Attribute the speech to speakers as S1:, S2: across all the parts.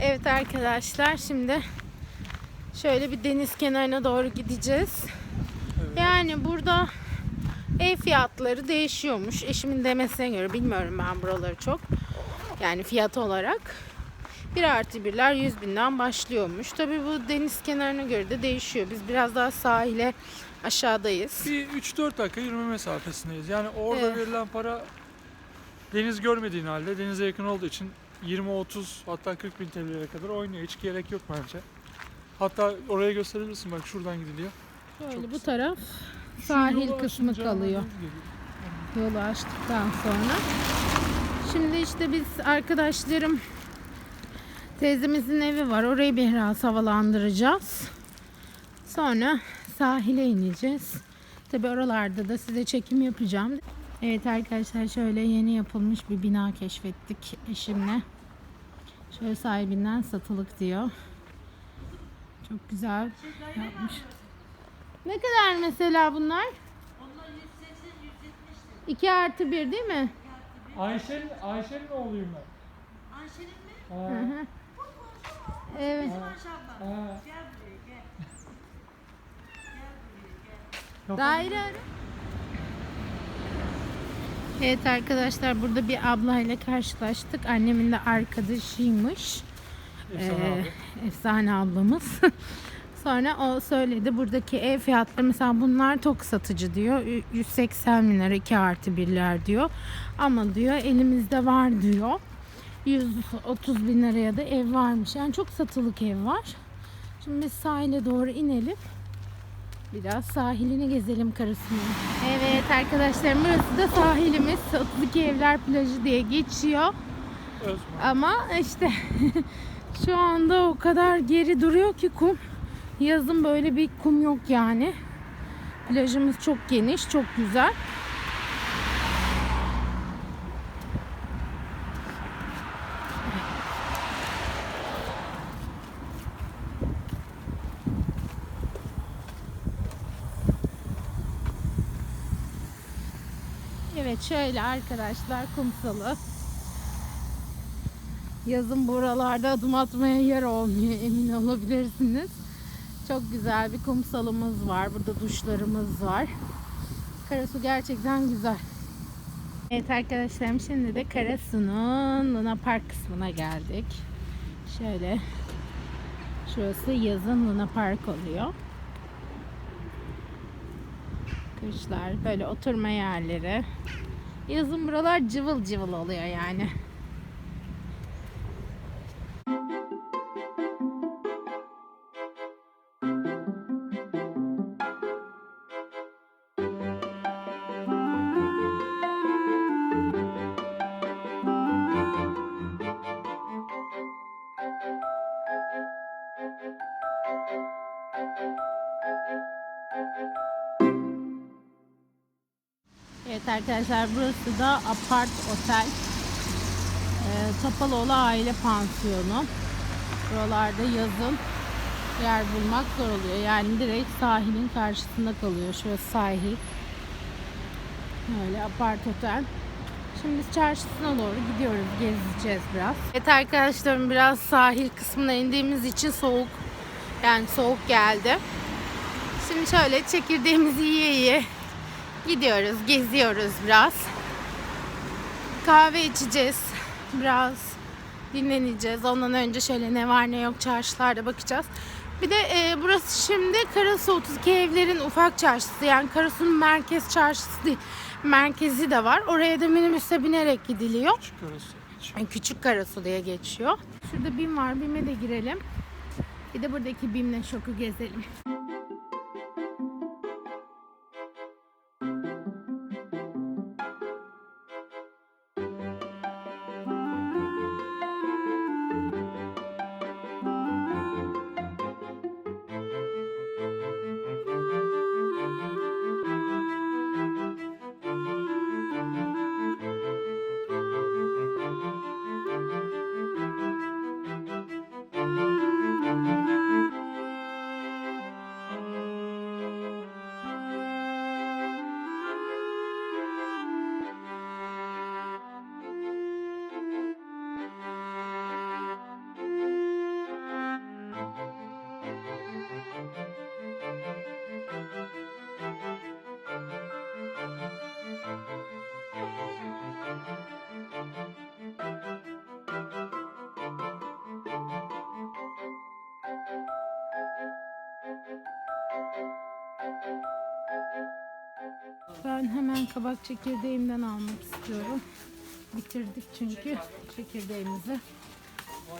S1: Evet arkadaşlar şimdi şöyle bir deniz kenarına doğru gideceğiz. Yani burada ev fiyatları değişiyormuş. Eşimin demesine göre bilmiyorum ben buraları çok. Yani fiyat olarak. 1 artı birler 100 binden başlıyormuş. Tabii bu deniz kenarına göre de değişiyor. Biz biraz daha sahile aşağıdayız.
S2: Bir 3-4 dakika yürüme mesafesindeyiz. Yani orada
S1: Evet.
S2: verilen para deniz görmediğin halde denize yakın olduğu için 20-30 hatta 40 bin TL'ye kadar oynuyor. Hiç gerek yok bence. Hatta oraya gösterebilirsin bak şuradan gidiliyor.
S1: Şöyle
S2: Çok
S1: bu
S2: güzel.
S1: taraf sahil kısmı kalıyor. Yolu açtıktan sonra. Şimdi işte biz arkadaşlarım teyzemizin evi var. Orayı biraz havalandıracağız. Sonra sahile ineceğiz. Tabi oralarda da size çekim yapacağım. Evet arkadaşlar şöyle yeni yapılmış bir bina keşfettik eşimle. Şöyle sahibinden satılık diyor. Çok güzel yapmış. Ne kadar mesela bunlar? 2 artı 1 değil mi?
S2: Ayşe'nin Ayşe'nin oğluyum ben.
S3: Ayşe'nin mi?
S1: Evet.
S3: Gel buraya gel.
S1: Daire. Evet arkadaşlar burada bir ablayla karşılaştık. Annemin de arkadaşıymış.
S2: Efsane
S1: Ee,
S2: abi.
S1: efsane ablamız. Sonra o söyledi buradaki ev fiyatları mesela bunlar tok satıcı diyor. Ü- 180 bin lira 2 artı birler diyor. Ama diyor elimizde var diyor. 130 bin liraya da ev varmış. Yani çok satılık ev var. Şimdi biz sahile doğru inelim. Biraz sahilini gezelim karısını. Evet arkadaşlar burası da sahilimiz. 32 Evler Plajı diye geçiyor.
S2: Özman.
S1: Ama işte şu anda o kadar geri duruyor ki kum. Yazın böyle bir kum yok yani. Plajımız çok geniş, çok güzel. Evet şöyle arkadaşlar kumsalı. Yazın buralarda adım atmaya yer olmuyor emin olabilirsiniz. Çok güzel bir kumsalımız var. Burada duşlarımız var. Karasu gerçekten güzel. Evet arkadaşlarım şimdi de Karasu'nun Luna Park kısmına geldik. Şöyle şurası yazın Luna Park oluyor. Kışlar böyle oturma yerleri. Yazın buralar cıvıl cıvıl oluyor yani. Evet arkadaşlar burası da Apart Otel. Ee, Topaloğlu Aile Pansiyonu. Buralarda yazın yer bulmak zor oluyor. Yani direkt sahilin karşısında kalıyor. Şurası sahil. Böyle apart otel. Şimdi biz çarşısına doğru gidiyoruz. Gezeceğiz biraz. Evet arkadaşlarım biraz sahil kısmına indiğimiz için soğuk. Yani soğuk geldi. Şimdi şöyle çekirdeğimizi yiye yiye gidiyoruz, geziyoruz biraz. Kahve içeceğiz. Biraz dinleneceğiz. Ondan önce şöyle ne var ne yok çarşılarda bakacağız. Bir de e, burası şimdi Karasu 32 evlerin ufak çarşısı. Yani Karasu'nun merkez çarşısı değil. Merkezi de var. Oraya da minibüse binerek gidiliyor.
S2: Küçük. Hiç.
S1: Yani Küçük Karasu diye geçiyor. Şurada BİM var. BİM'e de girelim. Bir de buradaki BİM'le şoku gezelim. Ben hemen kabak çekirdeğimden almak istiyorum. Bitirdik çünkü çekirdeğimizi.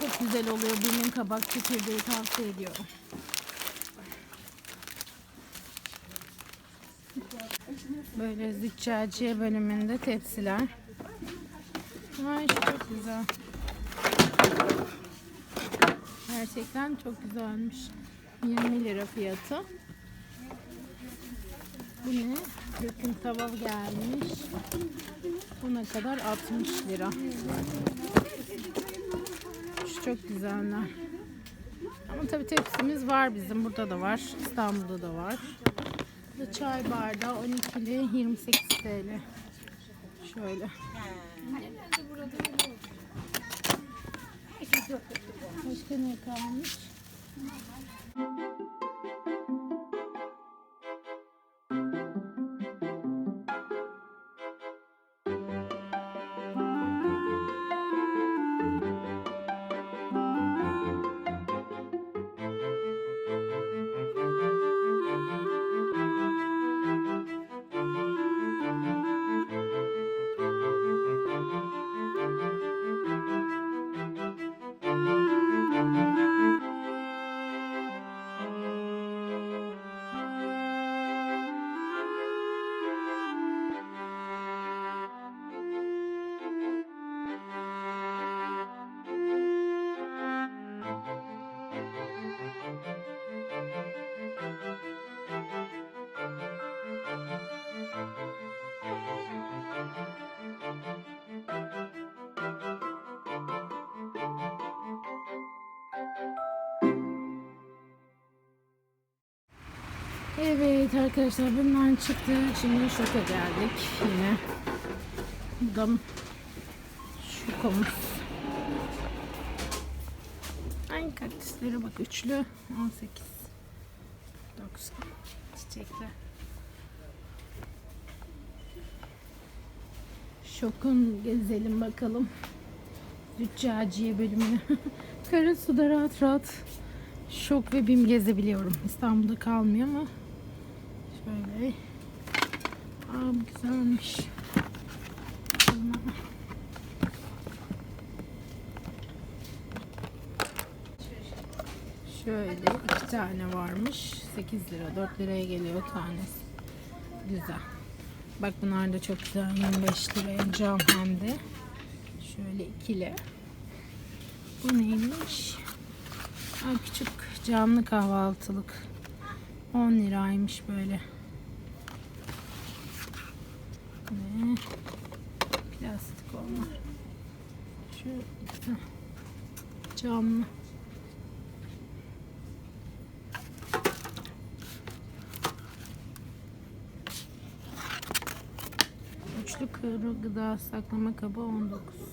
S1: Çok güzel oluyor. Benim kabak çekirdeği tavsiye ediyorum. Böyle züccaciye bölümünde tepsiler. Ay çok güzel. Gerçekten çok güzelmiş. 20 lira fiyatı. Bu ne? Döküm tava gelmiş. Buna kadar 60 lira. Şu çok güzeller. Ama tabii tepsimiz var bizim. Burada da var. İstanbul'da da var. Bu da çay bardağı 12'li 28 TL. Şöyle. Başka ne kalmış? Evet arkadaşlar bundan çıktık. Şimdi şoka geldik yine. Bu da şokamız. Ay kaktüslere bak üçlü 18 90 çiçekler. Şokun gezelim bakalım. Züccaciye bölümünü. Karasu'da rahat rahat Şok ve BİM gezebiliyorum. İstanbul'da kalmıyor ama şöyle. Aa güzelmiş. Şöyle iki tane varmış. 8 lira, 4 liraya geliyor tanesi. Güzel. Bak bunlar da çok güzel. 25 liraya cam hem de. Şöyle ikili. Bu neymiş? Ay küçük camlı kahvaltılık. 10 liraymış böyle. Ve plastik onlar. Şu camlı. Üçlü kuru gıda saklama kabı 19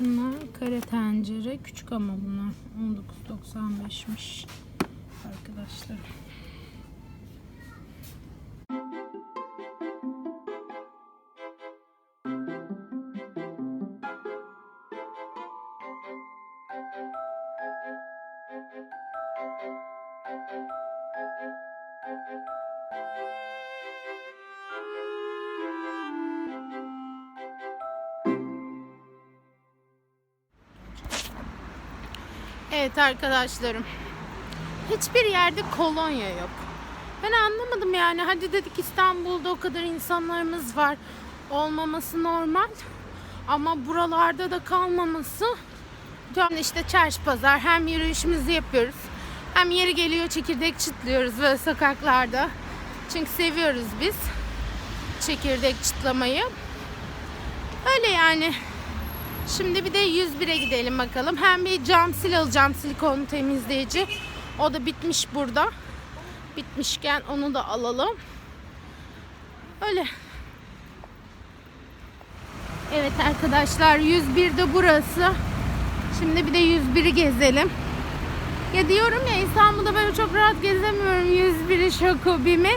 S1: Şunlar kare tencere küçük ama bunlar 19.95'miş arkadaşlar. Evet arkadaşlarım. Hiçbir yerde kolonya yok. Ben anlamadım yani. Hadi dedik İstanbul'da o kadar insanlarımız var. Olmaması normal. Ama buralarda da kalmaması. Yani işte çarşı pazar hem yürüyüşümüzü yapıyoruz. Hem yeri geliyor çekirdek çıtlıyoruz böyle sokaklarda. Çünkü seviyoruz biz çekirdek çıtlamayı. Öyle yani. Şimdi bir de 101'e gidelim bakalım. Hem bir cam sil alacağım silikon temizleyici. O da bitmiş burada. Bitmişken onu da alalım. Öyle. Evet arkadaşlar 101'de burası. Şimdi bir de 101'i gezelim. Ya diyorum ya İstanbul'da böyle çok rahat gezemiyorum 101'i Şokobimi.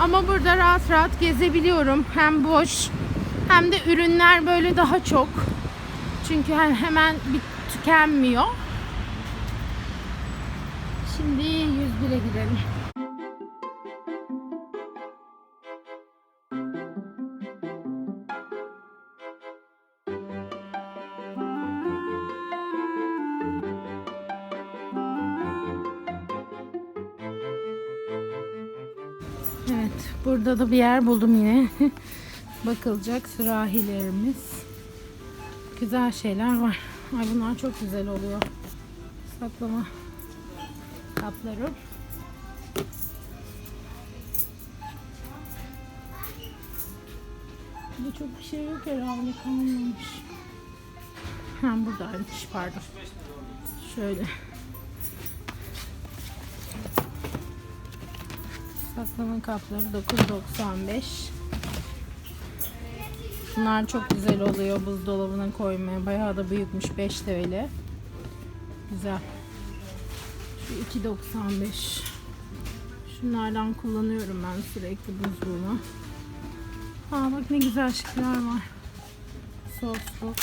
S1: Ama burada rahat rahat gezebiliyorum. Hem boş hem de ürünler böyle daha çok. Çünkü hem- hemen bir tükenmiyor. Şimdi 101'e gidelim. Evet, burada da bir yer buldum yine. Bakılacak sürahilerimiz. Güzel şeyler var. Ay bunlar çok güzel oluyor. Saklama kapları. Burada çok bir şey yok herhalde kalmamış. Ha buradaymış pardon. Şöyle. Saklama kapları 9.95. Bunlar çok güzel oluyor buzdolabına koymaya. Bayağı da büyükmüş 5 TL. Güzel. Şu 2.95. Şunlardan kullanıyorum ben sürekli buzluğuma. Aa bak ne güzel şıklar var. Soslu.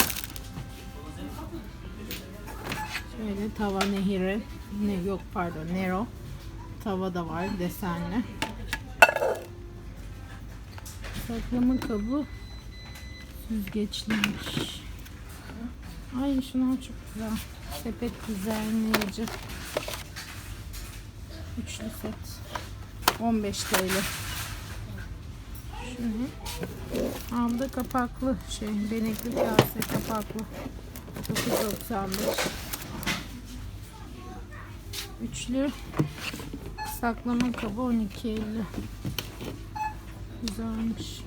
S1: Şöyle tava nehiri. Ne yok pardon Nero. Tava da var desenli. Saklama kabı süzgeçliymiş. Ay şunlar çok güzel. Sepet düzenleyici. Üçlü set. 15 TL. Şunu. Aa, kapaklı şey. Benekli kase kapaklı. 9.95. Üçlü saklama kabı 12.50. Güzelmiş.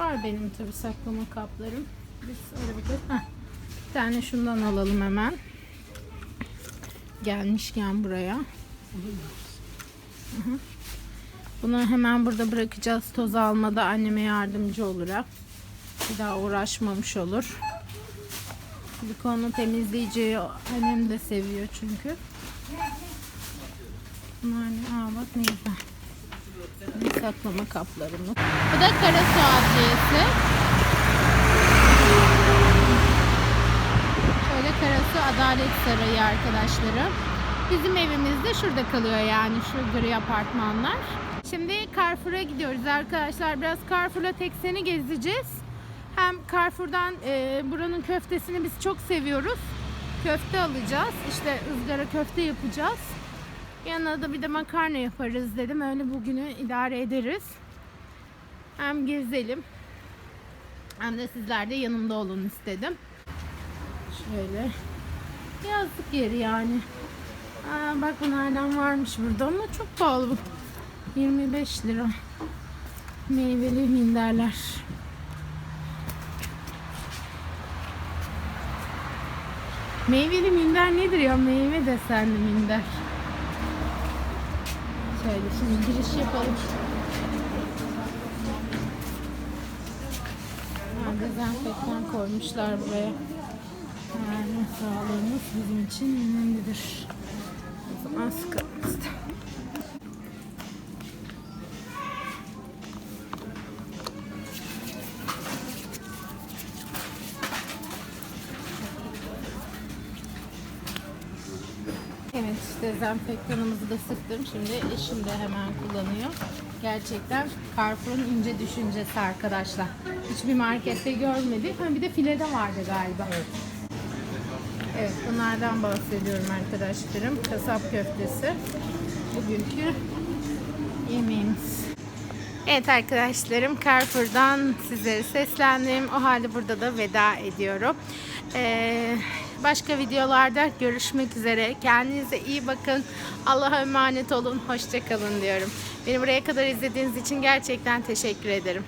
S1: Var benim tabi saklama kaplarım. Biz bakalım. Heh. Bir tane şundan alalım hemen. Gelmişken buraya. Bunu hemen burada bırakacağız. Toz almada anneme yardımcı olarak. Bir daha uğraşmamış olur. Silikonlu temizleyiciyi annem de seviyor çünkü. Bunlar ne? Aa bak ne güzel. Saklama kaplarımız. Bu da Karasu Adliyesi. Şöyle Karasu Adalet Sarayı arkadaşlarım. Bizim evimiz de şurada kalıyor yani şu gri apartmanlar. Şimdi Carrefour'a gidiyoruz arkadaşlar. Biraz Carrefour'la Teksen'i gezeceğiz. Hem Carrefour'dan e, buranın köftesini biz çok seviyoruz. Köfte alacağız. İşte ızgara köfte yapacağız. Yanına da bir de makarna yaparız dedim. Öyle bugünü idare ederiz. Hem gezelim. Hem de sizler de yanımda olun istedim. Şöyle. Yazlık yeri yani. Aa, bak bunlardan varmış burada ama çok pahalı bu. 25 lira. Meyveli minderler. Meyveli minder nedir ya? Meyve desenli minder. Şöyle şimdi giriş yapalım. Ha, dezenfektan koymuşlar buraya. Yani sağlığımız bizim için önemlidir. O zaman sıkalım dezenfektanımızı da sıktım. Şimdi eşim de hemen kullanıyor. Gerçekten Carrefour'un ince düşüncesi arkadaşlar. Hiçbir markette görmedik. Ha, bir de filede vardı galiba. Evet. Evet, bunlardan bahsediyorum arkadaşlarım. Kasap köftesi. Bugünkü yemeğimiz. Evet arkadaşlarım Carrefour'dan sizlere seslendim. O halde burada da veda ediyorum. Ee, başka videolarda görüşmek üzere. Kendinize iyi bakın. Allah'a emanet olun. Hoşçakalın diyorum. Beni buraya kadar izlediğiniz için gerçekten teşekkür ederim.